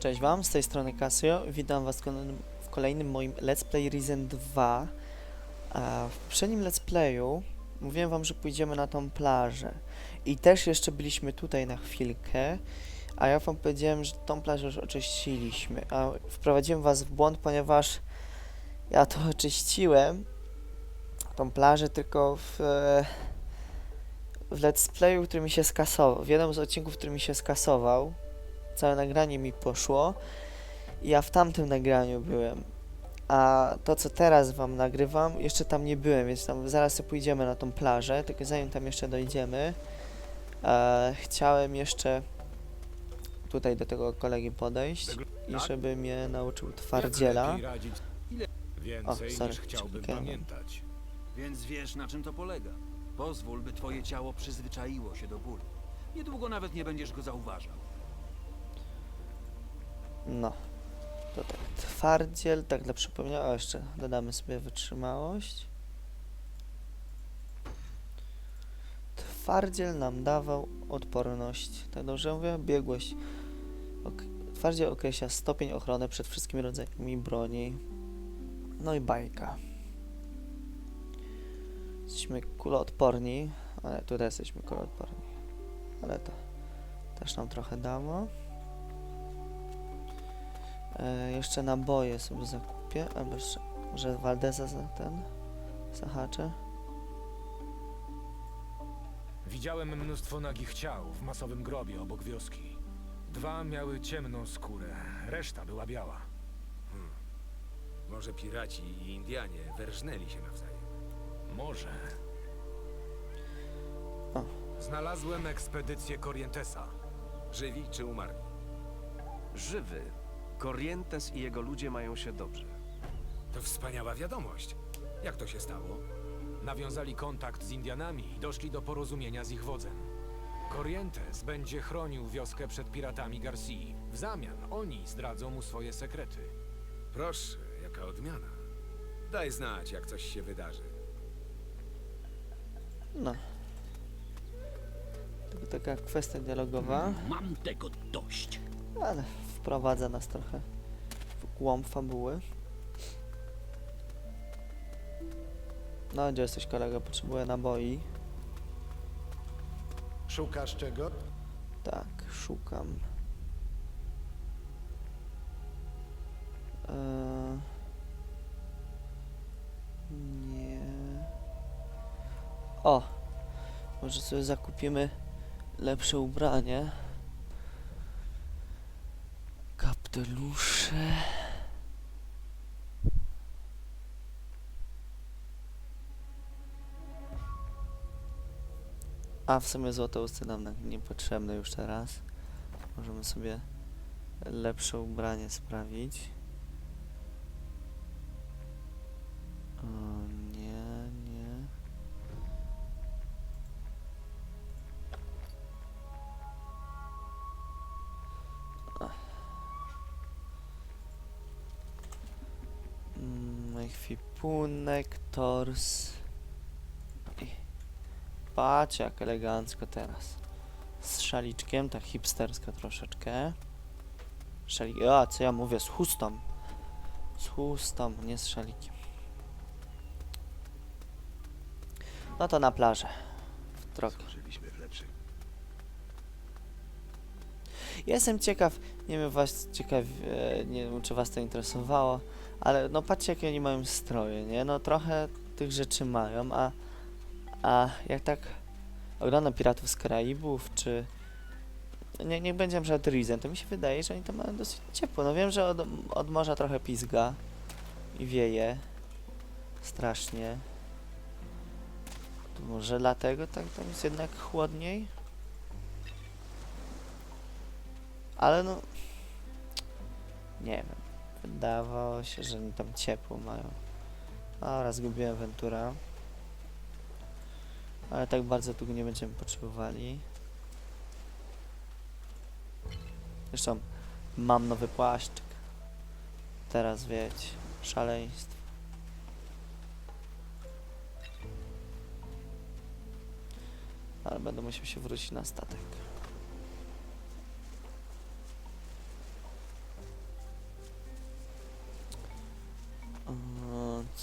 Cześć Wam, z tej strony Casio. Witam Was w kolejnym- moim Let's Play Risen 2. A w poprzednim Let's Playu mówiłem Wam, że pójdziemy na tą plażę. I też jeszcze byliśmy tutaj na chwilkę, a ja Wam powiedziałem, że tą plażę już oczyściliśmy. A wprowadziłem Was w błąd, ponieważ ja to oczyściłem, tą plażę, tylko w, w Let's Playu, który mi się skasował. W jednym z odcinków, który mi się skasował, całe nagranie mi poszło i ja w tamtym nagraniu byłem. A to, co teraz wam nagrywam, jeszcze tam nie byłem, więc tam zaraz sobie pójdziemy na tą plażę, tylko zanim tam jeszcze dojdziemy, e, chciałem jeszcze tutaj do tego kolegi podejść i Tak? żeby mnie nauczył twardziela. O, sorry, niż chciałbym czekaj. pamiętać. Więc wiesz, na czym to polega. Pozwól, by twoje ciało przyzwyczaiło się do bólu. Niedługo nawet nie będziesz go zauważał. No. To tak, twardziel, tak dla przypomnienia, o jeszcze dodamy sobie wytrzymałość. Twardziel nam dawał odporność, tak dobrze mówię? Biegłość. Ok twardziel określa stopień ochrony przed wszystkimi rodzajami broni. No i bajka. Jesteśmy kuloodporni, ale tutaj jesteśmy kuloodporni. Ale to też nam trochę dało. E, jeszcze naboje sobie zakupię, albo jeszcze, może Waldeza za ten zahaczę. Widziałem mnóstwo nagich ciał w masowym grobie obok wioski. Dwa miały ciemną skórę, reszta była biała. Może piraci i Indianie wyrżnęli się nawzajem. Może. O. Znalazłem ekspedycję Corrientesa. Żywi czy umarli? Żywy. Corrientes i jego ludzie mają się dobrze. To wspaniała wiadomość. Jak to się stało? Nawiązali kontakt z Indianami i doszli do porozumienia z ich wodzem. Corrientes będzie chronił wioskę przed piratami Garcii. W zamian oni zdradzą mu swoje sekrety. Proszę, jaka odmiana. Daj znać, jak coś się wydarzy. No. Tylko taka kwestia dialogowa, Mam tego dość. ale wprowadza nas trochę w głąb fabuły. No, gdzie jesteś kolega? Potrzebuję naboi. Szukasz czego? Tak, szukam. Eee, nie. O! Może sobie zakupimy lepsze ubranie. Kapdelusze. A w sumie złote usty nam na- niepotrzebne już teraz. Możemy sobie lepsze ubranie sprawić. Ekwipunek, tors. I Patrz jak elegancko teraz. Z szaliczkiem, tak hipsterska troszeczkę. Szalik... A, co ja mówię? Z chustą. Z chustą, nie z szalikiem. No to na plażę. W drogę. Jestem ciekaw, nie wiem was ciekaw, e, nie wiem czy was to interesowało, ale no patrzcie jakie oni mają stroje, nie? No trochę tych rzeczy mają, a, a jak tak oglądam Piratów z Karaibów, czy nie, nie będzie przed Risen, to mi się wydaje, że oni tam mają dosyć ciepło. No wiem, że od, od morza trochę pizga i wieje strasznie. To może dlatego tak tam jest jednak chłodniej? Ale no. Nie wiem. Wydawało się, że oni tam ciepło mają. Dobra, zgubiłem Ventura. Ale tak bardzo tu nie będziemy potrzebowali. Zresztą mam nowy płaszczyk. Teraz wiecie, szaleństwo. Ale będę musiał się wrócić na statek.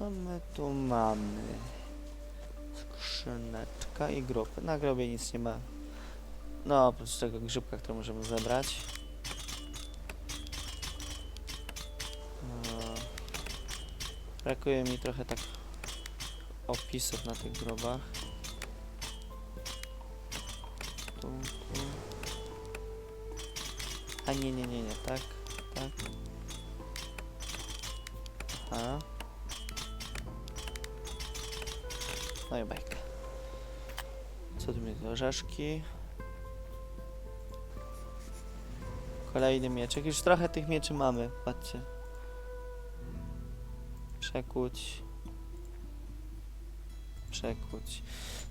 Co my tu mamy? Skrzyneczka i grób. Na grobie nic nie ma. No, oprócz tego grzybka, który możemy zebrać. No. Brakuje mi trochę tak opisów na tych grobach. Tu, tu. A nie, nie, nie, nie, tak, tak. Aha. Orzeszki. Kolejny mieczek. Już trochę tych mieczy mamy, patrzcie. Przekuć. Przekuć.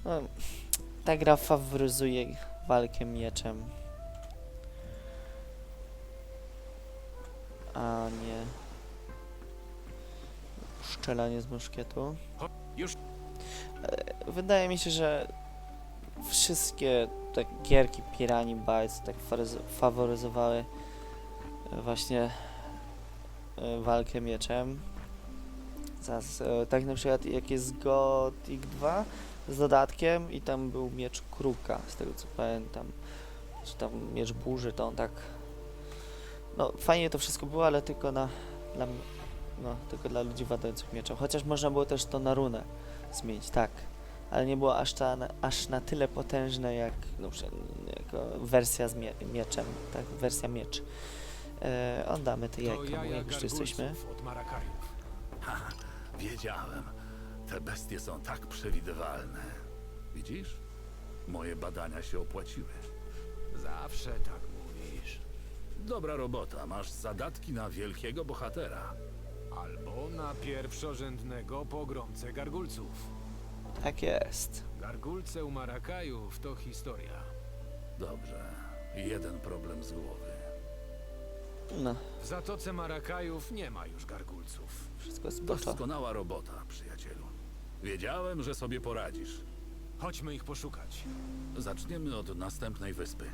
No, ta gra faworyzuje walkę mieczem. A nie. Strzelanie z muszkietu. E, Wydaje mi się, że wszystkie te gierki Pirani Bytes tak faworyzowały e, właśnie e, walkę mieczem. Zaraz, e, tak na przykład jak jest Gothic 2 z dodatkiem i tam był miecz kruka, z tego co pamiętam. Czy tam miecz burzy, to on tak... No fajnie to wszystko było, ale tylko na... Dla, no, tylko dla ludzi władających mieczem. Chociaż można było też to na runę zmienić, tak. Ale nie było aż, ta, aż na tyle potężne jak no, wersja z mie mieczem, tak, wersja miecz. E, oddamy te jajka, jak już jesteśmy. od Marakajów. Wiedziałem. Te bestie są tak przewidywalne. Widzisz? Moje badania się opłaciły. Zawsze tak mówisz. Dobra robota, masz zadatki na wielkiego bohatera. Albo na pierwszorzędnego pogromcę gargulców. Tak jest. Gargulce u Marakajów to historia. Dobrze. Jeden problem z głowy. No, W Zatoce Marakajów nie ma już gargulców. wszystko spoko. Doskonała robota, przyjacielu. Wiedziałem, że sobie poradzisz. Chodźmy ich poszukać. Zaczniemy od następnej wyspy.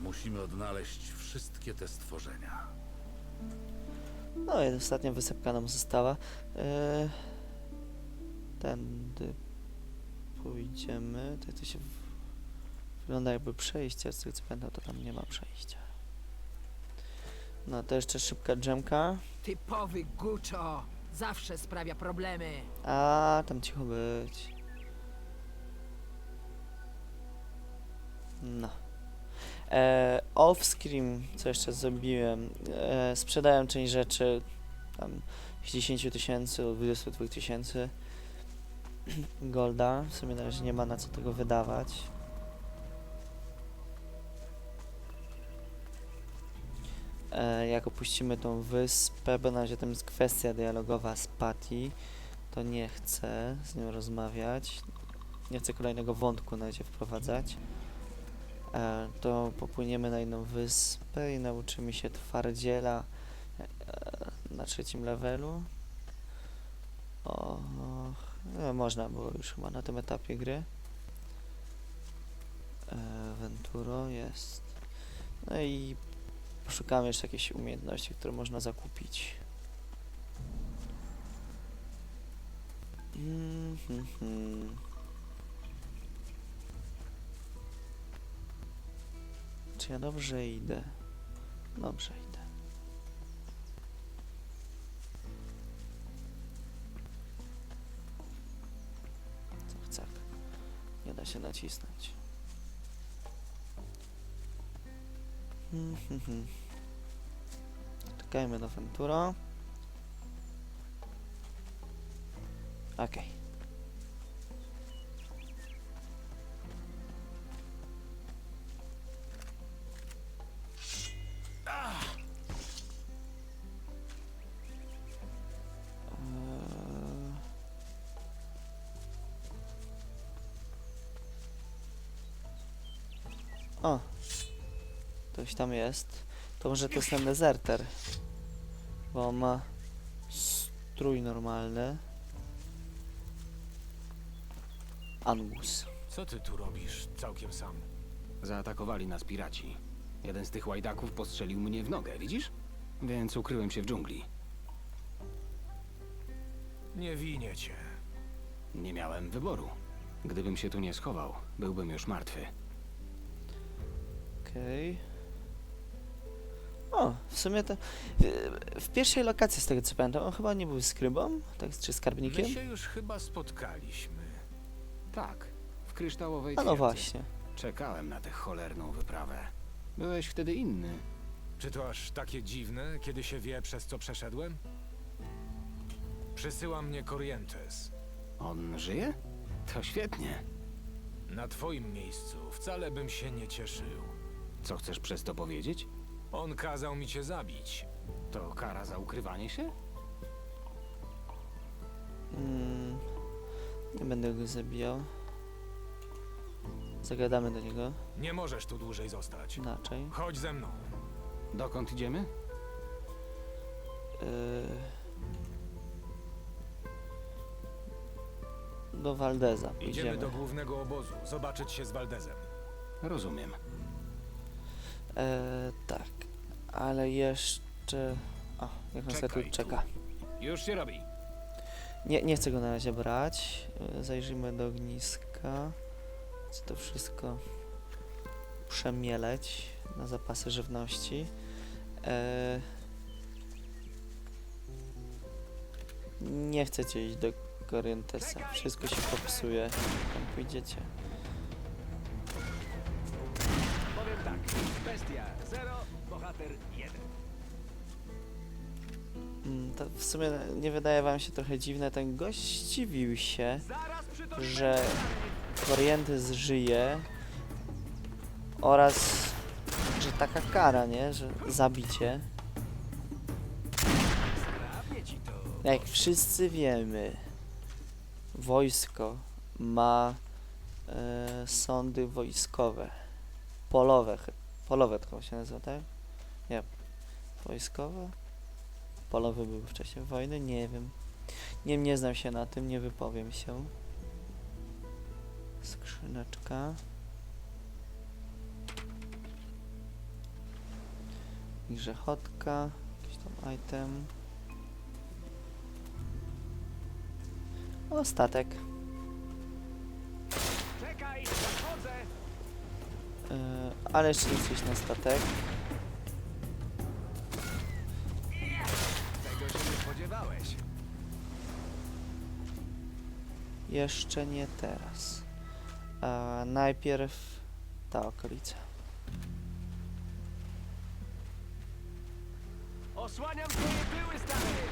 Musimy odnaleźć wszystkie te stworzenia. No i ostatnia wysepka nam została. E, tędy pójdziemy. To, to się wygląda jakby przejście, z tego co pamiętam, to tam nie ma przejścia. No to jeszcze szybka dżemka. Typowy Guccio. Zawsze sprawia problemy. A, tam cicho być. No. E, Offscreen, co jeszcze zrobiłem, e, sprzedałem część rzeczy, tam z 10 tysięcy do 22 tysięcy golda. W sumie na razie nie ma na co tego wydawać. E, jak opuścimy tą wyspę, bo na razie tam jest kwestia dialogowa z Patty, to nie chcę z nią rozmawiać. Nie chcę kolejnego wątku na razie wprowadzać. E, to popłyniemy na inną wyspę i nauczymy się twardziela e, na trzecim levelu. O, no, można było już chyba na tym etapie gry. E, Venturo jest. No i poszukamy jeszcze jakiejś umiejętności, które można zakupić. Mhm. Czy ja dobrze idę? Dobrze idę. Się nacisnąć. Mhm. Czekajmy na Ventura. Okej. Eee. O, ktoś tam jest. To może to jest ten deserter. Bo on ma strój normalny. Angus. Co ty tu robisz całkiem sam? Zaatakowali nas piraci. Jeden z tych łajdaków postrzelił mnie w nogę, widzisz? Więc ukryłem się w dżungli. Nie winię cię. Nie miałem wyboru. Gdybym się tu nie schował, byłbym już martwy. Okej. O, w sumie to... W, w pierwszej lokacji, z tego co pamiętam, on chyba nie był skrybą, tak, czy skarbnikiem? My się już chyba spotkaliśmy. Tak, w kryształowej A no twierdzy. właśnie. Czekałem na tę cholerną wyprawę. Byłeś wtedy inny. Czy to aż takie dziwne, kiedy się wie, przez co przeszedłem? Przysyła mnie Corrientes. On żyje? To świetnie. Na twoim miejscu wcale bym się nie cieszył. Co chcesz przez to powiedzieć? On kazał mi cię zabić. To kara za ukrywanie się? Mm, nie będę go zabijał. Zagadamy do niego Nie możesz tu dłużej zostać. inaczej. Chodź ze mną. Dokąd idziemy? Yy, do Valdeza Idziemy pójdziemy. do głównego obozu, zobaczyć się z Valdezem. Rozumiem. E, tak, ale jeszcze... O, jak on sobie tu Czekaj czeka. Już się robi. Nie, nie chcę go na razie brać. E, Zajrzyjmy do ogniska. Chcę to wszystko przemieleć na zapasy żywności. E, nie chcecie iść do Corrientesa. Wszystko się popsuje. Tam pójdziecie. Bestia 0, bohater 1. Mm, To w sumie nie wydaje wam się trochę dziwne? Ten gość zdziwił się, że Corrientes żyje oraz, że taka kara, nie? Że zabicie. Jak wszyscy wiemy, wojsko ma e, sądy wojskowe. Polowe. chy- Polowe to się nazywa, tak? Nie. Wojskowe? Polowe były w czasie wojny? Nie wiem. Nie, nie znam się na tym, nie wypowiem się. Skrzyneczka. Grzechotka. Jakiś tam item. O, statek. Ale jeszcze nie iść na statek. Tego się nie spodziewałeś. Jeszcze nie teraz. A najpierw ta okolica. Osłaniam twoje tyły, stary!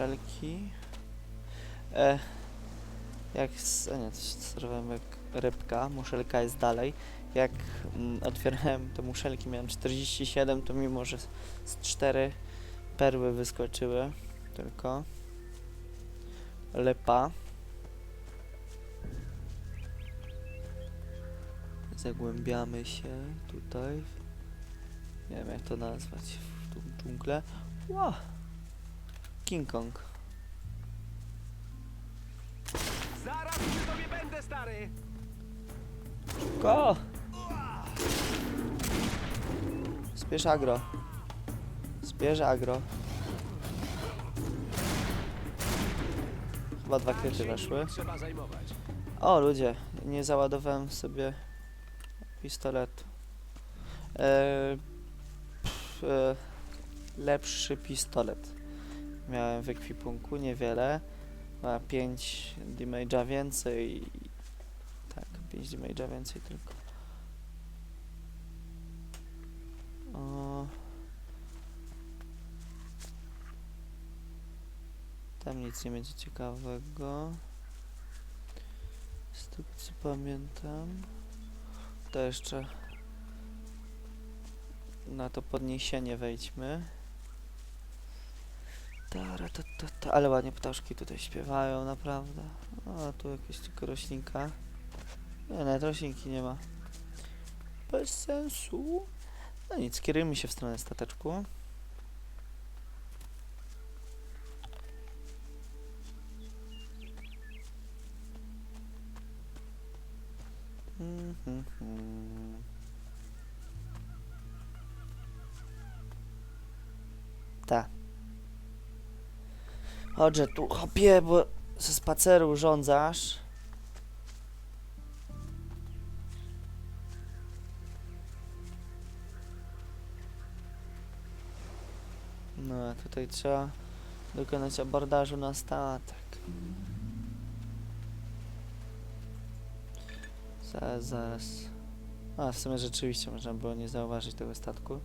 Muszelki. E, jak z, a nie, jak rybka, muszelka jest dalej. Jak mm, otwierałem te muszelki, miałem 47, to mimo, że z 4 perły wyskoczyły tylko. Lepa. Zagłębiamy się tutaj. Nie wiem jak to nazwać. W tą dżunglę. Ła! King Kong. Zaraz przy tobie będę, stary! Go! Spiesz agro. Spiesz agro. Chyba dwa kryty weszły. Trzeba zajmować. O ludzie, nie załadowałem sobie pistoletu. E, pff, e, lepszy pistolet. Miałem w ekwipunku niewiele. Ma 5 damage'a więcej. Tak, 5 damage'a więcej tylko. O. Tam nic nie będzie ciekawego. Z tego co pamiętam. To jeszcze na to podniesienie wejdźmy. Tara, ta, ta, ta. Ale ładnie ptaszki tutaj śpiewają, naprawdę. O, tu jakieś tylko roślinka. Nie, nawet roślinki nie ma. Bez sensu. No nic, kierujmy się w stronę stateczku. Mhm, mhm. Ta. Chodźże tu, hopie, bo ze spaceru urządzasz. No, tutaj trzeba dokonać abordażu na statek. Zaraz, zaraz. A, w sumie rzeczywiście można było nie zauważyć tego statku.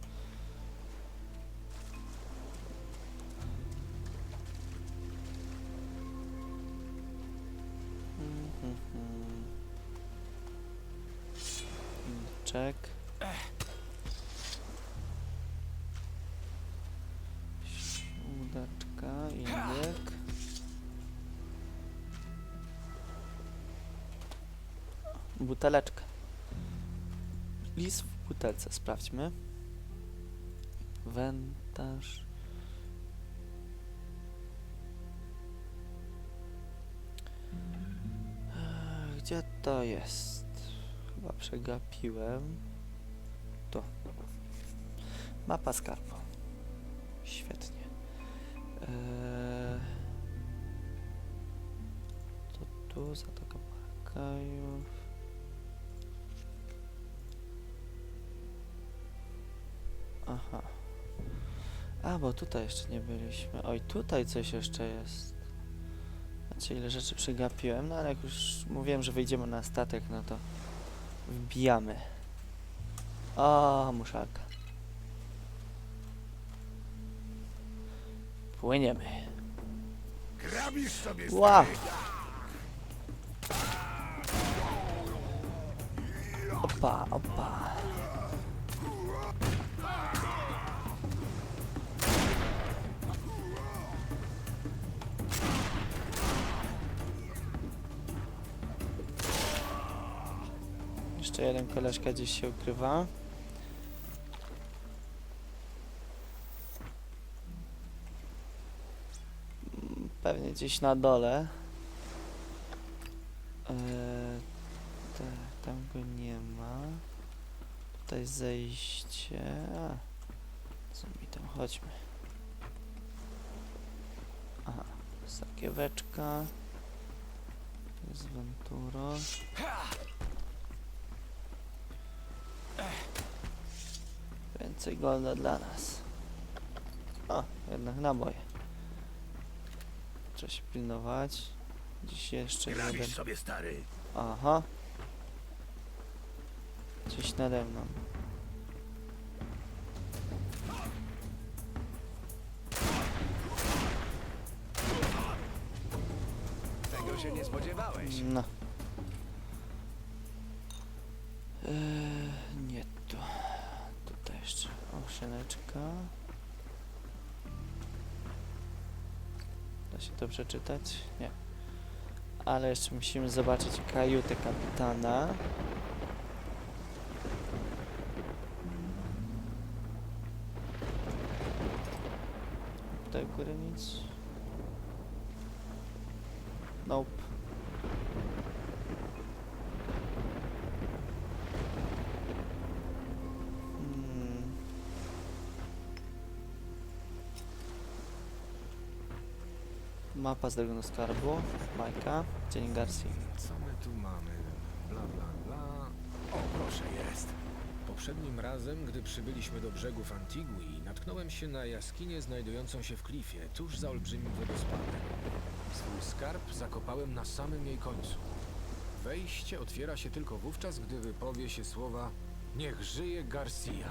Czek. Śródeczka, indyk. Buteleczka. Lis w butelce, sprawdźmy. Wentarz. Gdzie to jest? Chyba przegapiłem. Tu. Mapa skarbu. Świetnie. Eee, to tu, Zatoka Parkajów. Aha. A, bo tutaj jeszcze nie byliśmy. Oj, tutaj coś jeszcze jest. Znaczy, ile rzeczy przegapiłem, no ale jak już mówiłem, że wyjdziemy na statek, no to wbijamy. O, muszalka. Płyniemy. Grabisz sobie Wow. Opa, opa. Jeszcze jeden koleżka gdzieś się ukrywa. Pewnie gdzieś na dole. Eee, tam go nie ma. Tutaj zejście. A, co mi tam? Chodźmy. Aha, sakieweczka. Jest Venturo. Więcej golda dla nas. O, jednak naboje. Trzeba się pilnować. Dziś jeszcze jeden. sobie stary. Aha. Gdzieś nade mną. Tego się nie spodziewałeś. No. Eee, nie tu. Jeszcze oszyneczka. Da się to przeczytać? Nie. Ale jeszcze musimy zobaczyć kajutę kapitana. Tutaj u góry nic. Nope. Mapa z do skarbu. Majka. Dzień Garcia. Co my tu mamy? Bla, bla, bla. O, proszę, jest. Poprzednim razem, gdy przybyliśmy do brzegów Antigui, natknąłem się na jaskinię znajdującą się w klifie, tuż za olbrzymim wodospadem. Swój skarb zakopałem na samym jej końcu. Wejście otwiera się tylko wówczas, gdy wypowie się słowa Niech żyje Garcia.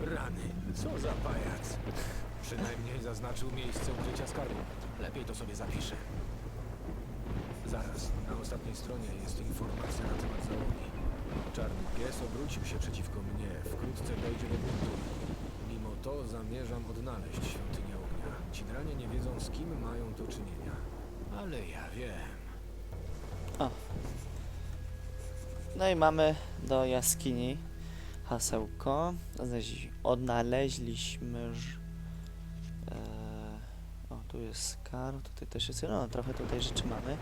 Rany, co za pajac. Przynajmniej zaznaczył miejsce ukrycia skarbu. Lepiej to sobie zapiszę. Zaraz, na ostatniej stronie jest informacja na temat załogi. Czarny pies obrócił się przeciwko mnie, wkrótce dojdzie do buntu. Mimo to zamierzam odnaleźć świątynię ognia. Ci dranie nie wiedzą z kim mają do czynienia. Ale ja wiem. No i mamy do jaskini hasełko. Znaleźli- Odnaleźliśmy. o, tu jest skarb, tutaj też jest. No, trochę tutaj rzeczy mamy.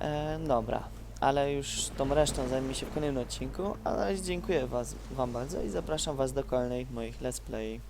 E, dobra. ale już tą resztą zajmie się w kolejnym odcinku. A na razie dziękuję was, wam bardzo i zapraszam was do kolejnych moich let's play.